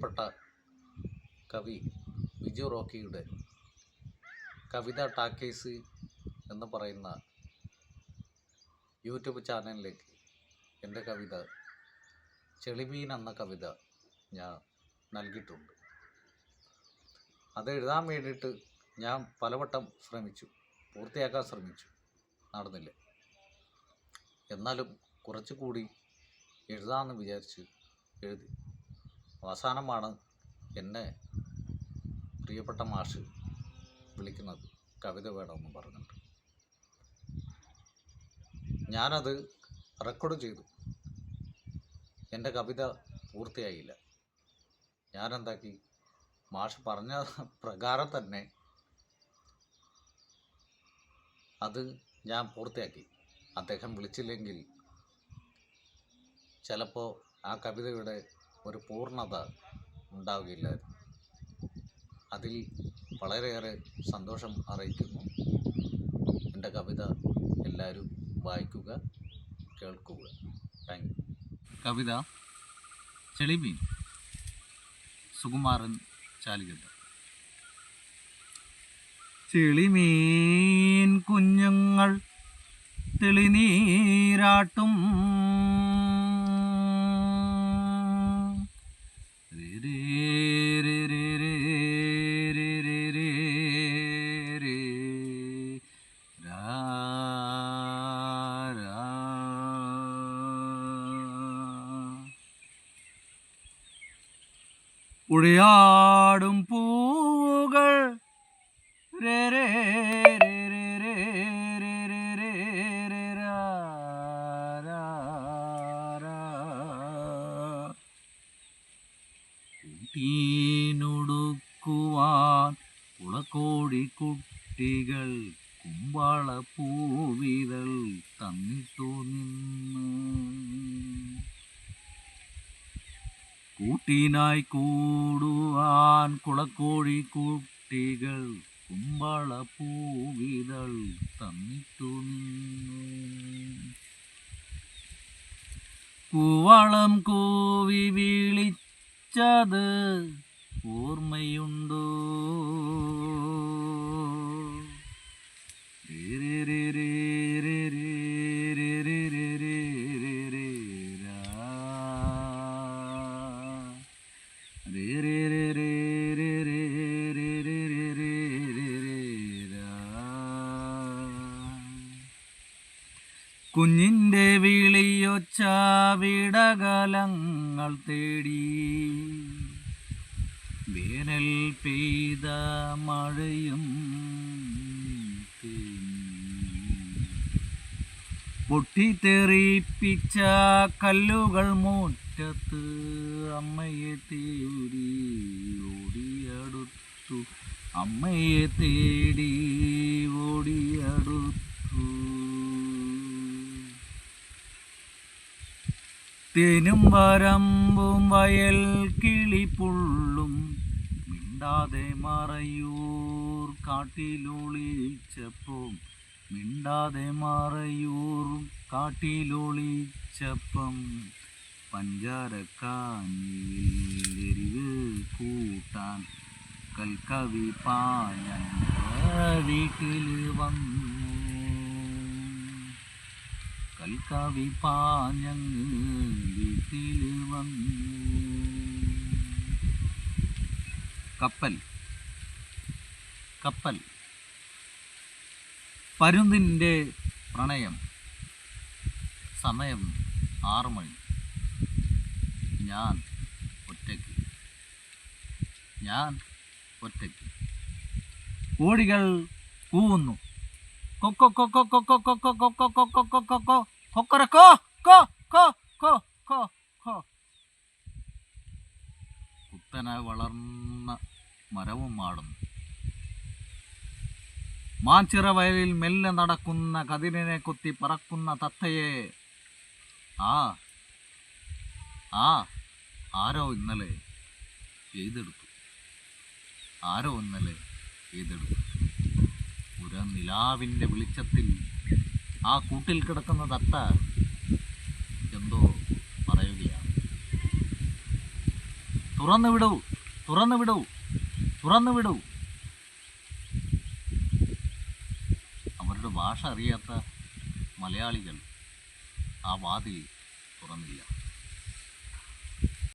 പ്രിയപ്പെട്ട കവി ബിജു റോക്കിയുടെ കവിത ടാക്കേസ് എന്ന് പറയുന്ന യൂട്യൂബ് ചാനലിലേക്ക് എന്റെ കവിത ചെളിമീൻ എന്ന കവിത ഞാൻ നൽകിയിട്ടുണ്ട്. അത് എഴുതാൻ വേണ്ടിയിട്ട് ഞാൻ പലവട്ടം ശ്രമിച്ചു പൂർത്തിയാക്കാൻ ശ്രമിച്ചു നടന്നില്ല. എന്നാലും കുറച്ചുകൂടി എഴുതാമെന്ന് വിചാരിച്ച് എഴുതി. അവസാനമാണ് എന്നെ പ്രിയപ്പെട്ട മാഷ് വിളിക്കുന്നത് കവിത വേണമെന്ന് പറഞ്ഞിട്ട്. ഞാനത് റെക്കോർഡ് ചെയ്തു. എന്റെ കവിത പൂർത്തിയായില്ല. ഞാനെന്താക്കി? മാഷ് പറഞ്ഞ പ്രകാരം തന്നെ അത് ഞാൻ പൂർത്തിയാക്കി. അദ്ദേഹം വിളിച്ചില്ലെങ്കിൽ ചിലപ്പോൾ ആ കവിതയുടെ ഒരു പൂർണത ഉണ്ടാവുകയില്ലായിരുന്നു. അതിൽ വളരെയേറെ സന്തോഷം അറിയിക്കുന്നു. എന്റെ കവിത എല്ലാവരും വായിക്കുക കേൾക്കുക. താങ്ക് യു കവിത ചെളിമീൻ സുകുമാരൻ ചാലിക്കട്ട ചെളിമീൻ കുഞ്ഞുങ്ങൾ തെളിനീരാട്ടും ഉഴയാടും പൂവുകൾ. രേ രേ രേ രേ കുളക്കോടി കുട്ടികൾ കുമ്പാള പൂവിതൾ തന്നിട്ടു നിന്ന്. കൂട്ടിനായി കൂടുവാൻ കുളക്കോഴി കുട്ടികൾ കുമ്പള പൂവിതൾ തന്നിട്ടു കൂവളം കൂവി വിളിച്ചത് ഓർമ്മയുണ്ടോ? കുഞ്ഞിന്റെ വിളിയൊച്ച വിടകലങ്ങൾ തേടി. വേനൽ പെയ്ത മഴയും. പൊട്ടിത്തെറിപ്പിച്ച കല്ലുകൾ മുറ്റത്ത് അമ്മയെ തേടി ഓടിയടുത്തു. അമ്മയെ തേടി ഓടിയടുത്തു. തേനും വരമ്പും വയൽ കിളിപ്പുള്ളും മിണ്ടാതെ മറയൂർ കാട്ടിലൊളിച്ചപ്പം മിണ്ടാതെ മറയൂർ കാട്ടിലൊളിച്ചപ്പം പഞ്ചാരക്കാഞ്ഞിൽ എരിവ് കൂട്ടാൻ കൽക്കവി പാഞ്ഞ വീട്ടിൽ വന്നു. കൽക്കവി പാഞ്ഞങ്ങ് വീട്ടിൽ വന്നു. കപ്പൽ കപ്പൽ. പരുന്തിന്റെ പ്രണയം. സമയം ആറു മണി. ഞാൻ ഒറ്റയ്ക്ക്. ഞാൻ ഒറ്റയ്ക്ക്. കോഴികൾ കൂവുന്നു. കൊക്കോ കൊക്കോ കൊക്കോ കൊക്കോ കൊക്കോ കൊക്കോ കൊക്കോ കൊ go കോ കോ കോ കോ കോ കുത്തനായി വളർന്ന മരവും മാടുന്നു മാഞ്ചിറ വയലിൽ മെല്ലെ നടക്കുന്ന കതിരിനെ കുത്തി പറക്കുന്ന തത്തയെ ആ ആ ആരോ ഇന്നലെ എഴുതെടുത്തു. ആരോ ഇന്നലെ എയ്തെടുത്തു ഒരു നിലാവിന്റെ വെളിച്ചത്തിൽ ആ കൂട്ടിൽ കിടക്കുന്ന തത്ത എന്തോ പറയുകയാണ്. തുറന്നു വിടൂ തുറന്നു വിടൂ തുറന്നു വിടൂ. അവരുടെ ഭാഷ അറിയാത്ത മലയാളികൾ ആ വാതിൽ തുറന്നില്ല.